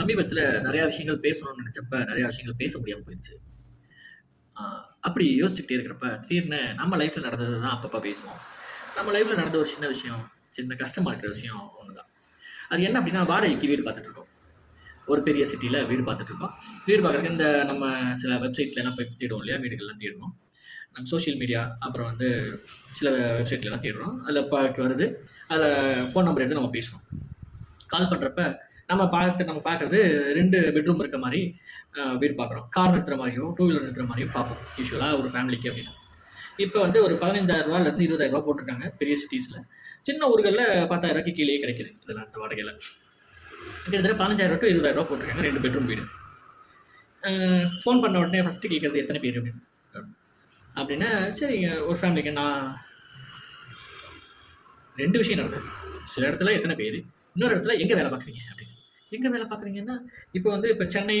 சமீபத்தில் நிறையா விஷயங்கள் பேசணும்னு நினச்சப்ப நிறையா விஷயங்கள் பேச முடியாமல் போயிடுச்சு. அப்படி யோசிச்சுக்கிட்டே இருக்கிறப்ப திடீர்னு நம்ம லைஃப்பில் நடந்தது தான் அப்பப்போ பேசுவோம். நம்ம லைஃப்பில் நடந்த ஒரு சின்ன விஷயம் சின்ன கஷ்டமாக இருக்கிற விஷயம் ஒன்று தான் அது என்ன அப்படின்னா வாடகைக்கு வீடு பார்த்துட்டு இருக்கோம். ஒரு பெரிய சிட்டியில் வீடு பார்த்துட்டு இருக்கோம். வீடு பார்க்குறதுக்கு இந்த நம்ம சில வெப்சைட்லலாம் போய் தேடுவோம் இல்லையா? வீடுகள்லாம் தேடுவோம். நம்ம சோஷியல் மீடியா அப்புறம் வந்து சில வெப்சைட்லலாம் தேடுறோம். அதில் பார்க்க வருது அதில் ஃபோன் நம்பர் எடுத்து நம்ம பேசுகிறோம் கால் பண்ணுறப்ப நம்ம பார்க்க நம்ம பார்க்குறது ரெண்டு பெட்ரூம் இருக்க மாதிரி வீடு பார்க்குறோம். கார் நிறுத்துற மாதிரியும் டூ வீலர் நிறுத்துற மாதிரியும் பார்ப்போம் யூஸ்வலாக ஒரு ஃபேமிலிக்கு அப்படின்னு. இப்போ வந்து ஒரு பதினஞ்சாயிரம் இருபதாயிரரூவா இருபதாயிரம் போட்டிருக்காங்க பெரிய சிட்டிஸில் சின்ன ஊர்களில் பத்தாயிரம் ரூபாய்க்கு கீழே கிடைக்குது இதெல்லாம் அந்த வாடகையில் கிட்டத்தட்ட பதினஞ்சாயிரம் டு இருபதாயிரம் ரூபா போட்டிருக்காங்க ரெண்டு பெட்ரூம் வீடு. ஃபோன் பண்ண உடனே ஃபஸ்ட்டு கேட்குறது எத்தனை பேர் அப்படின்னு. அப்படின்னா சரிங்க ஒரு ஃபேமிலிக்கு நான் ரெண்டு விஷயம் நடக்கும். சில இடத்துல எத்தனை பேர் இன்னொரு இடத்துல எங்கே வேலை பார்க்குறீங்க அப்படின்னு. எங்கே வேலை பார்க்குறீங்கன்னா இப்போ வந்து இப்போ சென்னை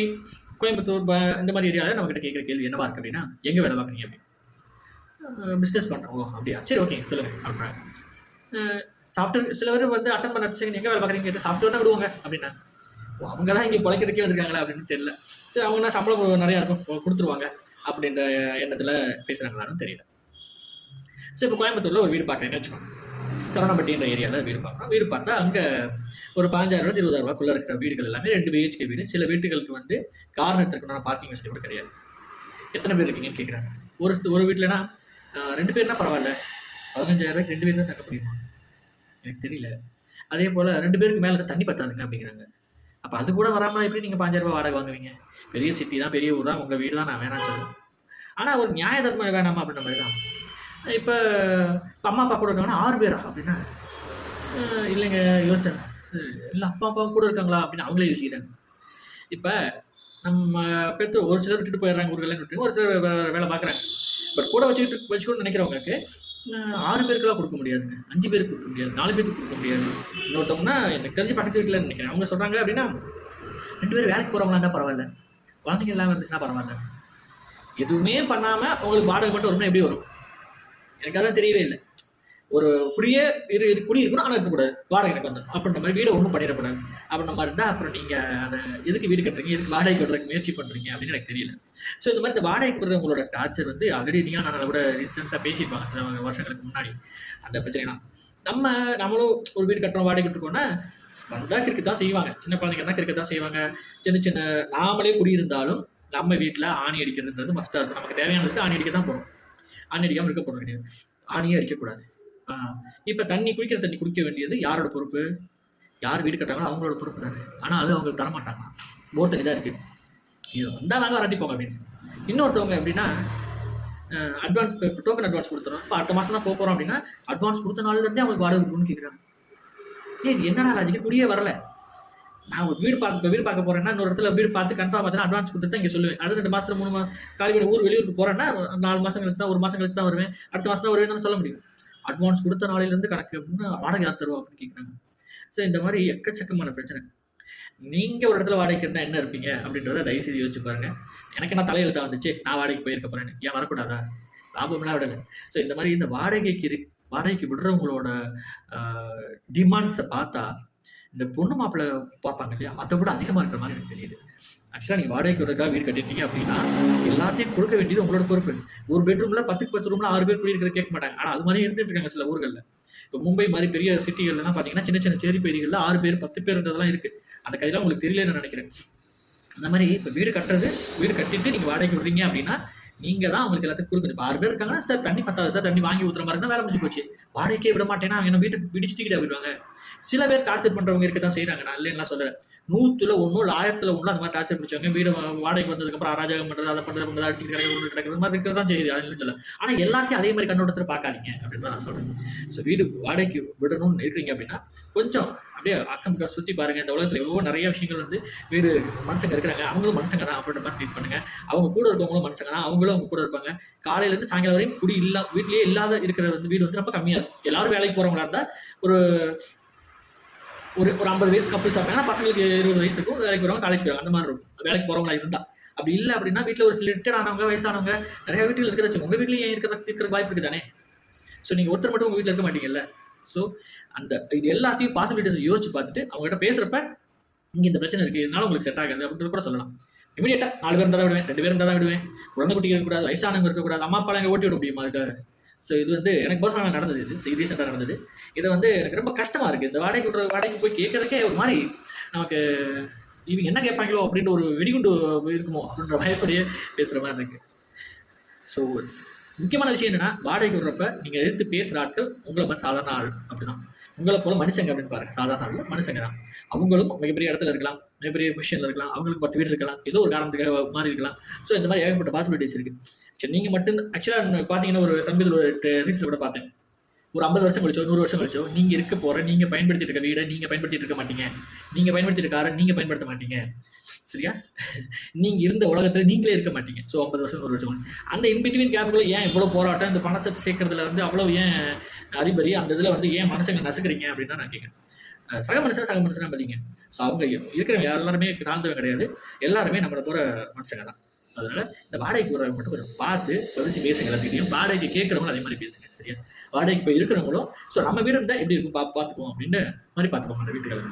கோயம்புத்தூர் ப- இந்த மாதிரி ஏரியாவில் நம்மக்கிட்ட கேட்குற கேள்வி என்னவா இருக்கு அப்படின்னா எங்கே வேலை பார்க்குறீங்க அப்படின்னு. பிஸ்னஸ் பண்ணுறோம் ஓ அப்படியா? சரி ஓகே சொல்லுங்கள் அப்படின்னா சாஃப்ட்வேர் சில பேர் வந்து அட்டன் பண்ண செகண்ட் எங்கே வேலை பார்க்குறீங்க கேட்டு சாஃப்ட்வேர் தான் விடுவாங்க அப்படின்னா. ஓ அவங்க தான் இங்கே பிழைக்கிறதுக்கே வந்திருக்காங்களா அப்படின்னு தெரியல. சரி அவங்கன்னா சம்பளம் நிறையா இருக்கும் கொடுத்துருவாங்க அப்படின்ற எண்ணத்தில் பேசுகிறாங்களான்னு தெரியல. சரி இப்போ கோயம்புத்தூரில் ஒரு வீடு பார்க்குறேன்னு வச்சுக்கோங்க. சரவணப்பட்டின்ற ஏரியாவில் வீடு பார்க்குறோம். வீடு பார்த்தா அங்கே ஒரு பதினஞ்சாயிரம் இருபதாயிரம் ரூபாய்க்குள்ளே இருக்கிற வீடுகள் எல்லாமே ரெண்டு பிஹெச்கே வீடு. சில வீட்டுகளுக்கு வந்து கார் நிறுத்திருக்கணும் பார்க்கிங் வசதி கூட கிடையாது. எத்தனை பேர் இருக்கீங்கன்னு கேட்குறாங்க ஒரு ஒரு வீட்டிலனா ரெண்டு பேர்னா பரவாயில்ல. பதினஞ்சாயிரம் ரூபாய்க்கு ரெண்டு பேர் தான் தக்க முடியுமா? எனக்கு தெரியல. அதே போல் ரெண்டு பேருக்கு மேலே தண்ணி பத்தாதுங்க அப்படிங்கிறாங்க. அப்போ அது கூட வராமல் எப்படி நீங்கள் பாஞ்சாயிரம் ரூபாய் வாடகை வாங்குவீங்க? பெரிய சிட்டி தான் பெரிய ஊர் தான். உங்கள் வீடு தான் நான் வேணாம்னு சொல்லுவேன் ஆனால் ஒரு நியாய தர்மம் வேணாமா அப்படின்ற மாதிரி தான் இப்போ அம்மா அப்பா கூட இருக்காங்கன்னா ஆறு பேரா அப்படின்னா இல்லைங்க யோசிச்சேன் இல்லை அப்பா அப்பா கூட இருக்காங்களா அப்படின்னு அவங்களே யோசிக்கிறாங்க. இப்போ நம்ம பெற்று ஒரு சிலர் விட்டுட்டு போயிடுறாங்க ஊர்களில் விட்டு ஒரு சிலர் வேலை பார்க்குறாங்க. பட் கூட வச்சுக்கிட்டு வச்சுக்கணும்னு நினைக்கிறவங்களுக்கு ஆறு பேருக்குலாம் கொடுக்க முடியாதுங்க. அஞ்சு பேருக்கு கொடுக்க முடியாது. நாலு பேருக்கு கொடுக்க முடியாது. இன்னொருத்தவங்கன்னா எனக்கு தெரிஞ்சு பக்கத்து வீட்டில் நினைக்கிறேன். அவங்க சொல்கிறாங்க அப்படின்னா ரெண்டு பேரும் வேலைக்கு போகிறவங்களா இருந்தால் பரவாயில்ல. குழந்தைங்க இல்லாமல் இருந்துச்சுன்னா பரவாயில்ல. எதுவுமே பண்ணாமல் உங்களுக்கு வாடகை மட்டும் வரும்னா எப்படி வரும்? எனக்கு அதான் தெரியவே இல்லை. ஒரு குடியே இரு இரு குடி இருக்கணும் ஆனால் இருக்கக்கூடாது வாடகை எனக்கு வந்துடும் அப்படின்ற மாதிரி வீடை ஒன்றும் பண்ணிடக்கூடாது. அப்படின்ற மாதிரி இருந்தால் அப்புறம் நீங்கள் அதை எதுக்கு வீடு கட்டுறீங்க? எதுக்கு வாடகை கட்டுறதுக்கு முயற்சி பண்ணுறீங்க அப்படின்னு எனக்கு தெரியல. ஸோ இந்த மாதிரி இந்த வாடகை கொடுறவங்களோட டார்ச்சர் வந்து ஆல்ரெடி நீங்கள் நான் கூட ரீசெண்டாக பேசியிருப்பாங்க. சில வருஷங்களுக்கு முன்னாடி. அந்த பிரச்சனைனா நம்ம நம்மளும் ஒரு வீடு கட்டுறோம் வாடகை கட்டுருக்கோம்னா வந்தால் கிரிக்கெட் தான் செய்வாங்க. சின்ன குழந்தைங்கன்னா கிரிக்கெட் தான் செய்வாங்க. சின்ன சின்ன நாமளே குடியிருந்தாலும் நம்ம வீட்டில் ஆணி அடிக்கிறதுன்றது மஸ்ட்டாக இருக்கும். நமக்கு தேவையானதுக்கு ஆணி அடிக்க தான் போகிறோம் ஆணி அடிக்காமல் இருக்க போகிறது கிடையாது. ஆணியே அடிக்கக்கூடாது. இப்போ தண்ணி குடிக்கிற தண்ணி குடிக்க வேண்டியது யாரோட பொறுப்பு? யார் வீடு கட்டுறாங்களோ அவங்களோட பொறுப்பு தானே. ஆனால் அது அவங்களுக்கு தரமாட்டாங்க. போர் தண்ணி தான் இருக்குது இது வந்தால் நாங்கள் வரட்டி போங்க அப்படின்னு. இன்னொருத்தவங்க எப்படின்னா அட்வான்ஸ் டோக்கன் அட்வான்ஸ் கொடுத்துறோம். இப்போ அடுத்த மாதம் தான் போக போகிறோம் அப்படின்னா அட்வான்ஸ் கொடுத்த நாள்லேருந்தே அவங்களுக்கு வாடகை கொடுக்கணும்னு கேட்குறாங்க ஏய் என்னடா ராஜிக்கு குடியே வரல. நான் ஒரு வீடு பார்க்க வீடு பார்க்க போகிறேன்னா இன்னொரு இடத்துல வீடு பார்த்து கன்ஃபார்ம் ஆச்சுன்னா அட்வான்ஸ் கொடுத்துட்டு தான் இங்கே சொல்லுவேன். அடுத்த ரெண்டு மாதத்துல மூணு மாதம் காலி வீடு ஊர் வெளியூருக்கு போகிறேன்னா நாலு மாதம் கழிச்சு தான் ஒரு மாதம் கழிச்சு தான் வருவேன். அடுத்த மாதம் தான் வருவேன் சொல்ல முடியும். அட்வான்ஸ் கொடுத்த நாளையிலேருந்து கணக்கு அப்படின்னு வாடகை யார் தருவா அப்படின்னு கேட்குறாங்க ஸோ இந்த மாதிரி எக்கச்சக்கமான பிரச்சனை. நீங்கள் ஒரு இடத்துல வாடகைக்கு இருந்தால் என்ன இருப்பீங்க அப்படின்றத தயவு செய்து யோசிச்சு பாருங்க. எனக்கு என்ன தலையெழுத்தா வந்துச்சு? நான் வாடகைக்கு போயிருக்க போகிறேன் ஏன் வரக்கூடாதா? சாபம்லாம் விடலை. ஸோ இந்த மாதிரி இந்த வாடகைக்கு இரு வாடகைக்கு விடுறவங்களோட டிமாண்ட்ஸை பார்த்தா இந்த பொண்ணு மாப்பிள்ளை பார்ப்பாங்க இல்லையா? அதை விட அதிகமாக இருக்கிற மாதிரி எனக்கு தெரியுது. ஆக்சுவலாக நீங்கள் வாடகைக்கு விடுறதுக்காக வீடு கட்டிட்டீங்க அப்படின்னா எல்லாத்தையும் கொடுக்க வேண்டியது உங்களோட பொறுப்பு. ஒரு பெட்ரூமில் பத்துக்கு பத்து ரூமில் ஆறு பேர் குடியிருக்கிற கேட்க மாட்டாங்க. ஆனால் அது மாதிரி இருந்துட்டு இருக்காங்க சில ஊர்களில். இப்போ மும்பை மாதிரி பெரிய சிட்டிகள்லாம் பார்த்தீங்கன்னா சின்ன சின்ன சேரி பகுதிகளில் ஆறு பேர் பத்து பேர்ன்றதெல்லாம் இருக்குது அந்த கதையெல்லாம் உங்களுக்கு தெரியலன்னு நினைக்கிறேன். அந்த மாதிரி இப்போ வீடு கட்டுறது வீடு கட்டிட்டு நீங்கள் வாடகைக்கு விடுறீங்க அப்படின்னா நீங்க தான் அவங்களுக்கு எல்லாத்துக்கும் கொடுக்கணும். ஆறு பேர் இருக்காங்கன்னா சார் தண்ணி பத்தாது சார் தண்ணி வாங்கி ஊற்றுற மாதிரி இருந்தால் வேலை முடிஞ்சு போச்சு. வாடகைக்கே விட மாட்டேன்னா அவங்க என்ன வீட்டுக்கு பிடிச்சு தூக்கிட்டு போயிடுவாங்க சில பேர் டார்ச்சர் பண்றவங்க இருக்க தான் செய்யறாங்க நான் இல்லைன்னா சொல்றேன் நூற்றுல ஒன்றும் ஆயிரத்தில் ஒன்றும் அந்த மாதிரி டார்ச்சர் பிடிச்சவங்க வீடு வா- வாடகைக்கு வந்ததுக்கப்புறம் அராஜகம் பண்ணுறது அதை பண்ணுறது பண்ணுறது அடிச்சுட்டு கிடக்கிறது ஒன்று கிடக்கிறது மாதிரி இருக்கிறது தான் செய்யுது அது சொல்ல ஆனால் எல்லாத்தையும் அதே மாதிரி கண்ணோட்டத்தில் பார்க்காதீங்க அப்படின்னு நான் சொல்கிறேன் ஸோ வீடு வாடகைக்கு விடணும்னு இருக்கிறீங்க அப்படின்னா கொஞ்சம் அப்படியே அக்கம் பக்கம் சுற்றி பாருங்கள் இந்த உலகத்தில் எவ்வளோ நிறைய விஷயங்கள் வந்து வீடு மனுஷங்க இருக்கிறாங்க அவங்களும் மனுஷங்க தான் அப்படின்ற மாதிரி ட்ரீட் பண்ணுங்கள் அவங்க கூட இருக்கவங்களும் மனுஷங்க தான் அவங்களும் அவங்க கூட இருப்பாங்க. காலையிலேருந்து சாயங்காலம் வரையும் குடி இல்லா வீட்லேயே இல்லாத இருக்கிற வந்து வீடு வந்து ரொம்ப கம்மியாக இருக்கும். எல்லாரும் வேலைக்கு போகிறவங்களா இருந்தால் ஒரு ஒரு ஒரு ஐம்பது வயசு கப்பல்ஸ் இருப்பாங்கன்னா பசங்களுக்கு இருபது வயசு இருக்கும் வேலைக்கு போகிறவங்க காலேஜ் போகிறாங்க அந்த மாதிரி இருக்கும். வேலைக்கு போகிறவங்களா இருந்தால் அப்படி இல்லை அப்படின்னா வீட்டில் ஒரு சில ரிட்டர் ஆனவங்க வயசானவங்க நிறைய வீட்டில் இருக்கிறத உங்கள் வீட்லேயும் ஏன் இருக்கிற இருக்கிற வாய்ப்பு இருக்குது தானே ஸோ நீங்கள் ஒருத்தர் மட்டும் உங்கள் வீட்டில் இருக்க மாட்டீங்கல்ல. ஸோ அந்த இது எல்லாத்தையும் பாசிபிலிட்டிஸ் யோசிச்சு பார்த்துட்டு அவங்ககிட்ட பேசுகிறப்ப இங்கே இந்த பிரச்சனை இருக்குது இதனால உங்களுக்கு செட் ஆகாது. அப்படின்றது கூட சொல்லலாம். இமீடியட்டாக நாலு பேர் இருந்தால் தான் விடுவேன். ரெண்டு பேர் இருந்தால் தான் விடுவேன். குழந்தை குட்டிகள் இருக்கக்கூடாது வயசானவங்க இருக்கக்கூடாது. அம்மா அப்பா எங்கள் ஓட்டி விட முடியுமா அதுக்காக? ஸோ இது வந்து எனக்கு பர்சனலாக நடந்தது இது. ரீசெண்டாக நடந்தது. இது வந்து எனக்கு ரொம்ப கஷ்டமாக இருக்குது இந்த வாடகை விட்ற வாடகைக்கு போய் கேட்கறதுக்கே ஒரு மாதிரி நமக்கு இவங்க என்ன கேட்பாங்களோ அப்படின்ற ஒரு வெடிகுண்டு இருக்குமோ அப்படின்ற பயப்படியே பேசுகிற மாதிரி இருக்குது ஸோ முக்கியமான விஷயம் என்னென்னா வாடகைக்கு விடுறப்ப நீங்கள் எதிர்த்து பேசுகிற ஆட்கள் உங்களை மாதிரி சாதாரண ஆள் அப்படிதான். உங்களை போல மனுஷங்க அப்படின்னு பாருங்க. சாதாரண ஆள் மனுஷங்க தான். அவங்களும் மிகப்பெரிய இடத்துல இருக்கலாம் மிகப்பெரிய பொசிஷனில் இருக்கலாம் அவங்களுக்கு பத்து வீடு இருக்கலாம் ஏதோ ஒரு காரணத்துக்காக மாறி இருக்கலாம். ஸோ இந்த மாதிரி ஏகப்பட்ட பாசிபிலிட்டிஸ் இருக்குது சரி நீங்கள் மட்டும் ஆக்சுவலாக பார்த்தீங்கன்னா ஒரு சமீபத்தில் ஒரு ரீல்ஸில் கூட பார்த்தேன். ஒரு ஐம்பது வருஷம் கழிச்சோ நூறு வருஷம் கழிச்சோ நீங்கள் இருக்க போகிற நீங்கள் பயன்படுத்திட்டு இருக்க வீடை நீங்கள் பயன்படுத்திட்டு இருக்க மாட்டீங்க. நீங்கள் பயன்படுத்திட்டு காரை நீங்கள் பயன்படுத்த மாட்டீங்க. சரியா? நீங்கள் இருந்த உலகத்தில் நீங்களே இருக்க மாட்டீங்க. ஸோ ஐம்பது வருஷம் நூறு வருஷம். அந்த இன்பிட்வீன் கேப்புக்குள்ள ஏன் இவ்வளோ போராட்டம் இந்த பணத்தை சேர்க்கறதுல வந்து அவ்வளோ ஏன் அறிபறி அந்த இதில் வந்து ஏன் மனுஷங்க நசுக்கிறீங்க அப்படின்னு தான் நான் கேட்குறேன். சக மனுஷன் சக மனுஷனா பதிங்க ஸோ அவங்க இருக்கிறவங்க எல்லாருமே தாழ்ந்தவங்க கிடையாது. எல்லாருமே நம்மளை போகிற மனுஷங்க தான். அதனால இந்த வாடகைக்கு வரவங்க மட்டும் கொஞ்சம் பார்த்து பதிச்சு பேசுங்க எல்லாத்துக்கிட்டையும் வாடகைக்கு கேட்குறவங்களும் அதே மாதிரி பேசுங்க. சரியா? வாடகைக்கு போய் இருக்கிறவங்களும் ஸோ நம்ம வீடு இருந்தால் எப்படி இருக்கும் பா பார்த்துக்குவோம் அப்படின்னு மாதிரி பார்த்துக்கோங்க அந்த வீட்டுகளை.